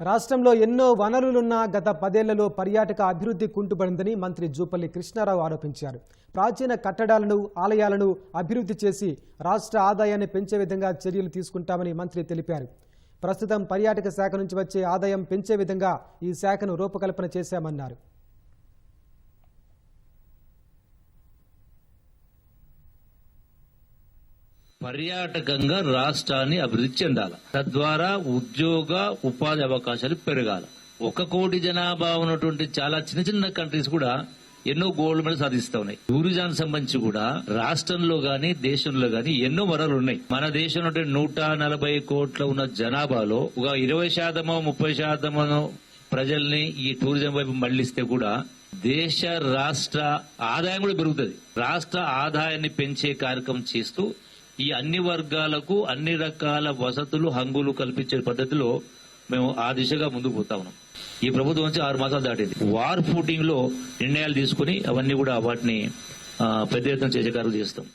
రాష్ట్రంలో ఎన్నో వనరులున్నా గత పదేళ్ళలో పర్యాటక అభివృద్ధి కుంటుపడిందని మంత్రి జూపల్లి కృష్ణారావు ఆరోపించారు. ప్రాచీన కట్టడాలను ఆలయాలను అభివృద్ధి చేసి రాష్ట్ర ఆదాయాన్ని పెంచే విధంగా చర్యలు తీసుకుంటామని మంత్రి తెలిపారు. ప్రస్తుతం పర్యాటక శాఖ నుంచి వచ్చే ఆదాయం పెంచే విధంగా ఈ శాఖను రూపకల్పన చేశామన్నారు. పర్యాటకంగా రాష్ట్రాన్ని అభివృద్ధి చెందాలి. తద్వారా ఉద్యోగ ఉపాధి అవకాశాలు పెరగాలి. ఒక కోటి జనాభా ఉన్నటువంటి చాలా చిన్న చిన్న కంట్రీస్ కూడా ఎన్నో గోల్డ్ మెడల్ సాధిస్తా ఉన్నాయి. టూరిజానికి సంబంధించి కూడా రాష్ట్రంలో గాని దేశంలో గాని ఎన్నో వరాలు ఉన్నాయి. మన దేశంలో నూట నలభై కోట్ల ఉన్న జనాభాలో ఒక ఇరవై శాతమో ముప్పై శాతమో ప్రజల్ని ఈ టూరిజం వైపు మళ్ళిస్తే కూడా దేశ రాష్ట్ర ఆదాయం కూడా పెరుగుతుంది. రాష్ట్ర ఆదాయాన్ని పెంచే కార్యక్రమం చేస్తూ ఈ అన్ని వర్గాలకు అన్ని రకాల వసతులు హంగులు కల్పించే పద్ధతిలో మేము ఆ దిశగా ముందుకు పోతా ఉన్నాం. ఈ ప్రభుత్వం వచ్చి ఆరు మాసాలు దాటింది. వార్ ఫూటింగ్లో నిర్ణయాలు తీసుకుని అవన్నీ కూడా వాటిని పెద్ద ఎత్తున చేసే చేస్తాం.